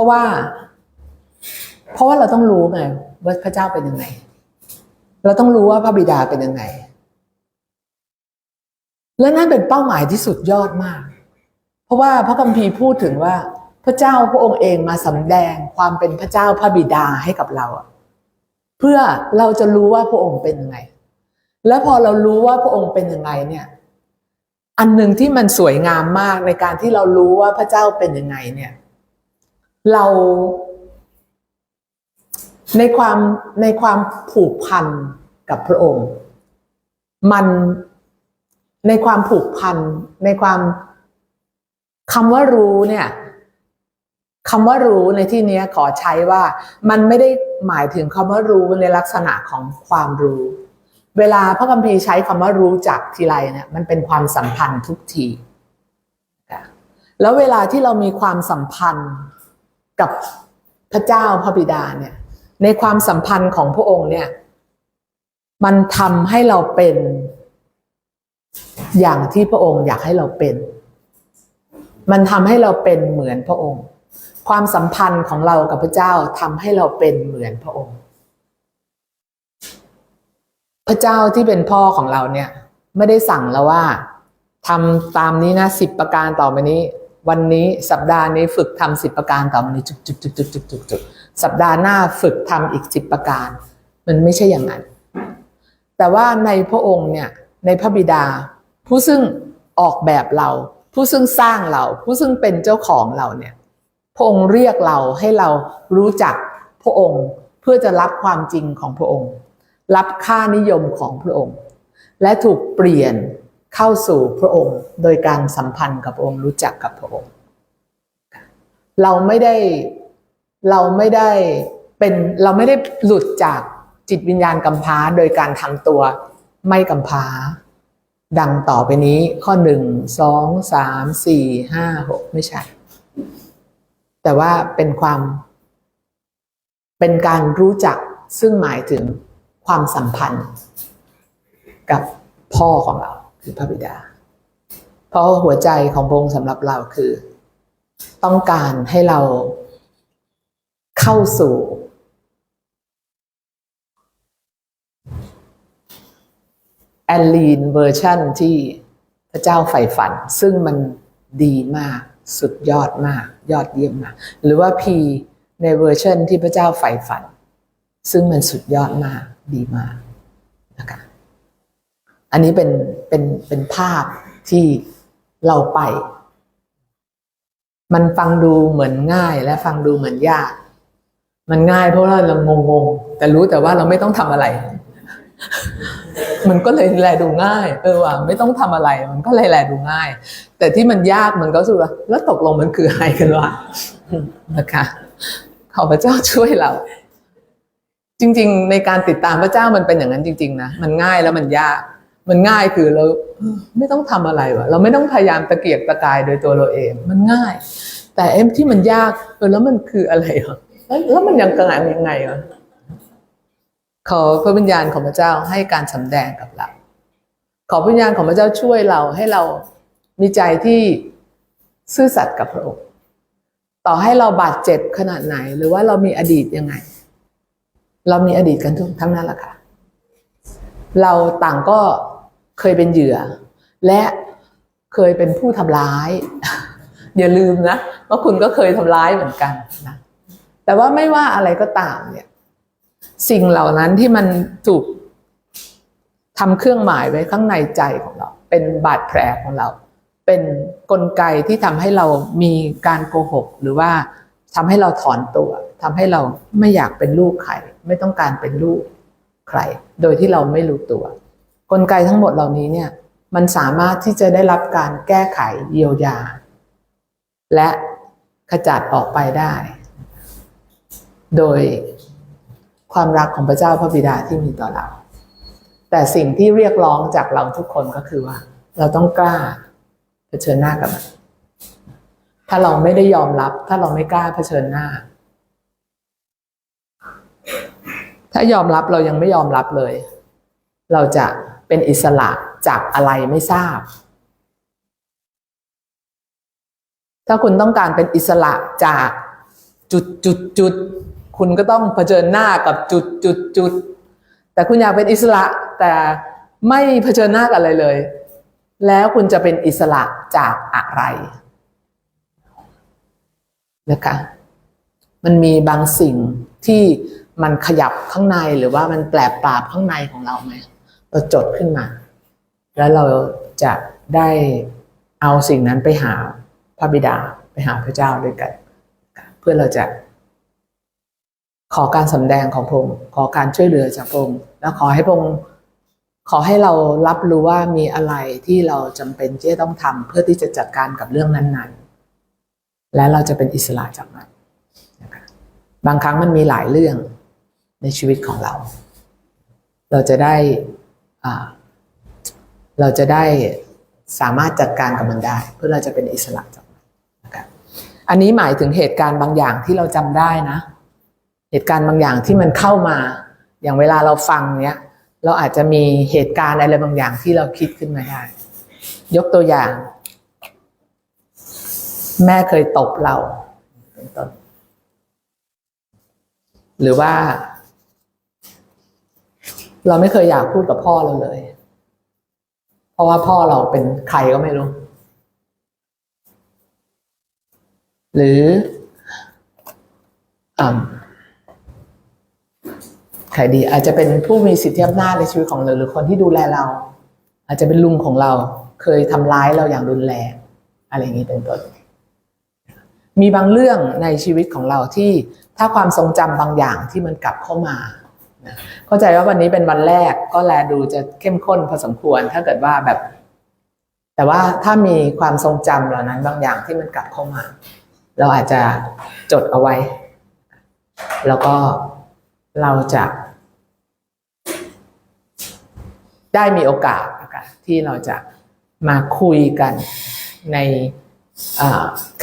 ราะว่า เพราะว่าเราต้องรู้ไงว่าพระเจ้าเป็นยังไง เราต้องรู้ว่าพระบิดาเป็นยังไง และนั่นเป็นเป้าหมายที่สุดยอดมาก เพราะว่าพระคัมภีร์พูดถึงว่า พระเจ้าพระองค์เองมาสำแดงความเป็นพระเจ้าพระบิดาให้กับเราเพื่อเราจะรู้ว่าพระองค์เป็นยังไง และพอเรารู้ว่าพระองค์เป็นยังไงเนี่ย อันหนึ่งที่มันสวยงามมากในการที่เรารู้ว่าพระเจ้าเป็นยังไงเนี่ย เราในความในความผูกพันกับพระองค์ มันในความผูกพันในความคำว่ารู้เนี่ยคำว่ารู้ในที่นี้ขอใช้ว่า มันไม่ได้หมายถึงคำว่ารู้ในลักษณะของความรู้ เวลาพระคัมภีร์ใช้คำว่ารู้จักทีไรเนี่ยมันเป็นความสัมพันธ์ทุกที แล้วเวลาที่เรามีความสัมพันธ์ กับพระเจ้าพระบิดาเนี่ย ในความสัมพันธ์ของพระองค์เนี่ย มันทำให้เราเป็นอย่างที่พระองค์อยากให้เราเป็น มันทำให้เราเป็นเหมือนพระองค์ ความสัมพันธ์ของเรากับพระเจ้าทำให้เราเป็นเหมือนพระองค์ พระเจ้าที่เป็นพ่อของเราเนี่ย ไม่ได้สั่งเราว่าทำตามนี้นะสิบประการต่อไปนี้ วันนี้สัปดาห์นี้ฝึกทำสิบประการต่อไปนี้จุดจุดจุดจุดจุดจุดจุดสัปดาห์หน้าฝึกทำอีกสิบประการ มันไม่ใช่อย่างนั้น แต่ว่าในพระองค์เนี่ยในพระบิดา ผู้ซึ่งออกแบบเรา ผู้ซึ่งสร้างเรา ผู้ซึ่งเป็นเจ้าของเราเนี่ยพระองค์เรียกเราให้เรารู้จักพระองค์เพื่อจะรับความจริงของพระองค์ รับค่านิยมของพระองค์ และถูกเปลี่ยน เข้าสู่พระองค์ โดยการสัมพันธ์กับพระองค์รู้จักกับพระองค์ เราไม่ได้เราไม่ได้เป็นเราไม่ได้หลุดจากจิตวิญญาณกำพร้าโดยการทำตัวไม่กำพร้า ดังต่อไปนี้ข้อหนึ่งสองสามสี่ห้าหกไม่ใช่ แต่ว่าเป็นความ เป็นการรู้จักซึ่งหมายถึงความสัมพันธ์กับพ่อของเรา คือพระบิดา เพราะหัวใจของพระองค์สำหรับเราคือ ต้องการให้เราเข้าสู่แอลลีนเวอร์ชันที่พระเจ้าใฝ่ฝัน ซึ่งมันดีมากสุดยอดมาก ยอดเยี่ยมมาก หรือว่า P ในเวอร์ชันที่พระเจ้าใฝ่ฝัน ซึ่งมันสุดยอดมากดีมากนะคะ อันนี้เป็นเป็นเป็นภาพที่เราไป มันฟังดูเหมือนง่ายและฟังดูเหมือนยาก มันง่ายเพราะว่าเรางงงๆแต่รู้แต่ว่าเราไม่ต้องทำอะไร มันก็เลยแลดูง่าย เออว่าไม่ต้องทำอะไร มันก็เลยแลดูง่าย แต่ที่มันยากมันก็คือว่าแล้วตกลงมันคืออะไรกันวะนะคะขอพระเจ้าช่วยเราจริง ๆ ในการติดตามพระเจ้ามันเป็นอย่างนั้นจริง ๆ นะ มันง่ายแล้วมันยาก มันง่ายคือเราไม่ต้องทำอะไรวะเราไม่ต้องพยายามตะเกียกตะกายโดยตัวเราเอง มันง่าย แต่เอ็มที่มันยากเออแล้วมันคืออะไรวะแล้วแล้วมันยังกระงยังไงวะขอพระวิญญาณของพระเจ้าให้การสำแดงกับเราขอพระวิญญาณของพระเจ้าช่วยเราให้เรามีใจที่ซื่อสัตย์กับพระองค์ต่อให้เราบาดเจ็บขนาดไหน หรือว่าเรามีอดีตยังไง เรามีอดีตกันทุกทั้งนั้นแหละค่ะเราต่างก็ เคยเป็นเหยื่อ และเคยเป็นผู้ทำร้าย อย่าลืมนะว่าคุณก็เคยทำร้ายเหมือนกันนะแต่ว่าไม่ว่าอะไรก็ตามเนี่ย สิ่งเหล่านั้นที่มันถูกทำเครื่องหมายไว้ข้างในใจของเรา เป็นบาดแผลของเรา เป็นกลไกที่ทำให้เรามีการโกหก หรือว่าทำให้เราถอนตัวทำให้เราไม่อยากเป็นลูกใคร ไม่ต้องการเป็นลูกใคร โดยที่เราไม่รู้ตัว กลไกทั้งหมดเหล่านี้เนี่ยมันสามารถที่จะได้รับการแก้ไขเยียวยา และขจัดออกไปได้ โดยความรักของพระเจ้าพระบิดาที่มีต่อเรา แต่สิ่งที่เรียกร้องจากเราทุกคนก็คือว่า เราต้องกล้าเผชิญหน้ากับมัน ถ้าเราไม่ได้ยอมรับ ถ้าเราไม่กล้าเผชิญหน้า ถ้ายอมรับเรายังไม่ยอมรับเลย เราจะ เป็นอิสระจากอะไรไม่ทราบ ถ้าคุณต้องการเป็นอิสระจากจุดจุดจุดคุณก็ต้องเผชิญหน้ากับจุดจุดจุดแต่คุณอยากเป็นอิสระแต่ไม่เผชิญหน้ากับอะไรเลย แล้วคุณจะเป็นอิสระจากอะไรนะคะมันมีบางสิ่งที่มันขยับข้างในหรือว่ามันแปลกปราบข้างในของเราไหม เราจดขึ้นมา แล้วเราจะได้เอาสิ่งนั้นไปหาพระบิดาไปหาพระเจ้าด้วยกัน เพื่อเราจะ ขอการสำแดงของพระองค์ขอการช่วยเหลือจากพระองค์แล้วขอให้พระองค์ขอให้เรารับรู้ว่ามีอะไรที่เราจำเป็นที่จะต้องทำเพื่อที่จะจัดการกับเรื่องนั้นๆ และเราจะเป็นอิสระจากมันบางครั้งมันมีหลายเรื่องในชีวิตของเรา เราจะได้ เราจะได้สามารถจัดการกับมันได้ เพื่อเราจะเป็นอิสระจากมันนะครับอันนี้หมายถึงเหตุการณ์บางอย่างที่เราจำได้นะ เหตุการณ์บางอย่างที่มันเข้ามา อย่างเวลาเราฟังเนี้ย เราอาจจะมีเหตุการณ์อะไรบางอย่างที่เราคิดขึ้นมาได้ ยกตัวอย่าง แม่เคยตบเราเป็นต้นหรือว่า เราไม่เคยอยากพูดกับพ่อเราเลย เพราะว่าพ่อเราเป็นใครก็ไม่รู้ หรืออ่าใครดีอาจจะเป็นผู้มีสิทธิอำนาจในชีวิตของเราหรือคนที่ดูแลเรา อาจจะเป็นลุงของเราเคยทำร้ายเราอย่างรุนแรงอะไรอย่างนี้เป็นต้นมีบางเรื่องในชีวิตของเราที่ถ้าความทรงจำบางอย่างที่มันกลับเข้ามา เข้าใจว่าวันนี้เป็นวันแรกก็แลดูจะเข้มข้นพอสมควรถ้าเกิดว่าแบบ แต่ว่าถ้ามีความทรงจำเหล่านั้นบางอย่างที่มันกลับเข้ามา เราอาจจะจดเอาไว้ แล้วก็เราจะได้มีโอกาสที่เราจะมาคุยกันใน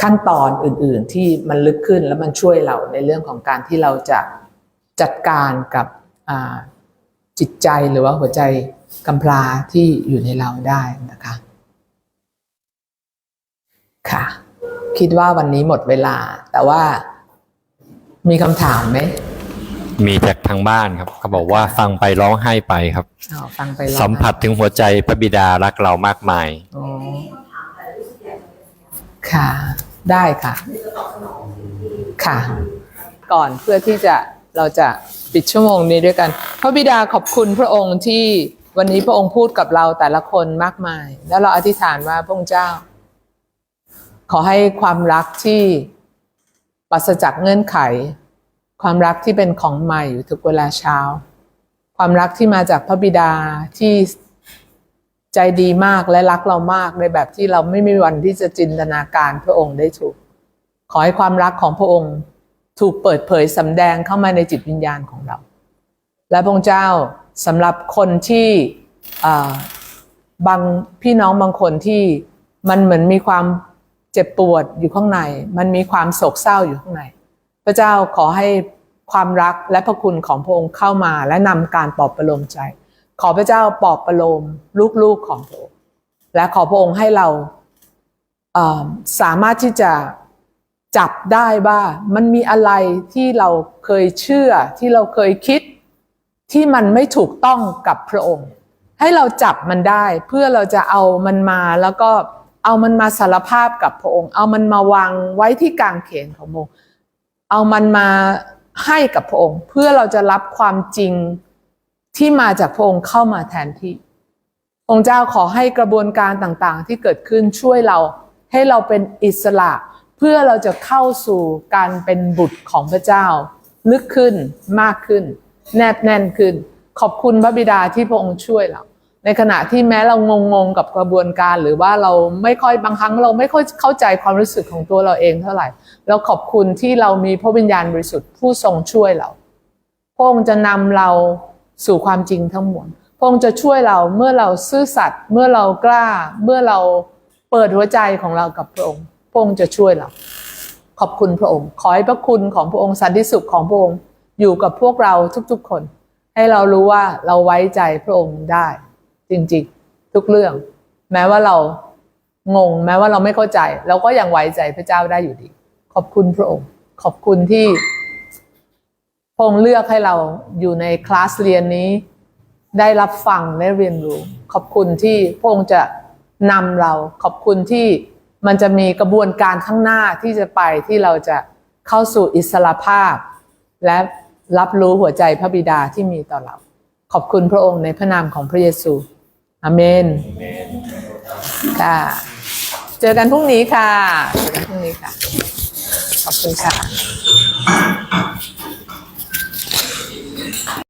ขั้นตอนอื่น ๆ ที่มันลึกขึ้นแล้วมันช่วยเราในเรื่องของการที่เราจะจัดการกับ จิตใจหรือว่าหัวใจกำพร้าที่อยู่ในเราได้นะคะค่ะ คิดว่าวันนี้หมดเวลา แต่ว่ามีคำถามไหมมีจากทางบ้านครับเขาบอกว่าฟังไปร้องไห้ไปครับอ๋อฟังไปแล้วสัมผัสถึงหัวใจพระบิดารักเรามากมายอ๋อค่ะ ได้ค่ะ ค่ะ ก่อนเพื่อที่จะเราจะ ปิดชั่วโมงนี้ด้วยกัน พระบิดาขอบคุณพระองค์ที่วันนี้พระองค์พูดกับเราแต่ละคนมากมาย แล้วเราอธิษฐานว่าพระองค์เจ้า ขอให้ความรักที่ปราศจากเงื่อนไข ความรักที่เป็นของใหม่อยู่ทุกเวลาเช้า ความรักที่มาจากพระบิดาที่ใจดีมากและรักเรามากในแบบที่เราไม่มีวันที่จะจินตนาการพระองค์ได้ถูก ขอให้ความรักของพระองค์ ถูกเปิดเผยสำแดงเข้ามาในจิตวิญญาณของเรา และพระเจ้าสำหรับคนที่บางพี่น้องบางคนที่มันเหมือนมีความเจ็บปวดอยู่ข้างใน มันมีความโศกเศร้าอยู่ข้างใน พระเจ้าขอให้ความรักและพระคุณของพระองค์เข้ามาและนำการปลอบประโลมใจ ขอพระเจ้าปลอบประโลมลูกๆของพระองค์และขอพระองค์ให้เราสามารถที่จะ จับได้ว่ามันมีอะไรที่เราเคยเชื่อที่เราเคยคิด ที่มันไม่ถูกต้องกับพระองค์ ให้เราจับมันได้เพื่อเราจะเอามันมาแล้วก็เอามันมาสารภาพกับพระองค์ เอามันมาวางไว้ที่กลางเขนของพระองค์เอามันมาให้กับพระองค์ เพื่อเราจะรับความจริงที่มาจากพระองค์เข้ามาแทนที่ องค์เจ้าขอให้กระบวนการต่างๆ ที่เกิดขึ้นช่วยเราให้เราเป็นอิสระ เพื่อเราจะเข้าสู่การเป็นบุตรของพระเจ้า ลึกขึ้นมากขึ้น แนบแน่นขึ้น ขอบคุณพระบิดาที่พระองค์ช่วยเรา ในขณะที่แม้เรางงๆกับกระบวนการ หรือว่าเราไม่ค่อยบางครั้งเราไม่ค่อยเข้าใจความรู้สึกของตัวเราเองเท่าไหร่เราขอบคุณที่เรามีพระวิญญาณบริสุทธิ์ผู้ทรงช่วยเราพระองค์จะนำเราสู่ความจริงทั้งมวลพระองค์จะช่วยเราเมื่อเราซื่อสัตย์เมื่อเรากล้า เมื่อเราเปิดหัวใจของเรากับพระองค์ ระองค์จะช่วยเรา ขอบคุณพระองค์ ขอให้พระคุณของพระองค์สันติสุขของพระองค์อยู่กับพวกเราทุกๆคน ให้เรารู้ว่าเราไว้ใจพระองค์ได้ จริงๆ ทุกเรื่อง แม้ว่าเรางง แม้ว่าเราไม่เข้าใจ เราก็ยังไว้ใจพระเจ้าได้อยู่ดี ขอบคุณพระองค์ ขอบคุณที่พระองค์เลือกให้เราอยู่ในคลาสเรียนนี้ ได้รับฟังและเรียนรู้ ขอบคุณที่พระองค์จะนำเรา ขอบคุณที่ มันจะมีกระบวนการข้างหน้าที่จะไปที่เราจะเข้าสู่อิสรภาพ และรับรู้หัวใจพระบิดาที่มีต่อเรา ขอบคุณพระองค์ในพระนามของพระเยซูอาเมนค่ะ เจอกันพรุ่งนี้ค่ะเจอกันพรุ่งนี้ค่ะ ขอบคุณค่ะ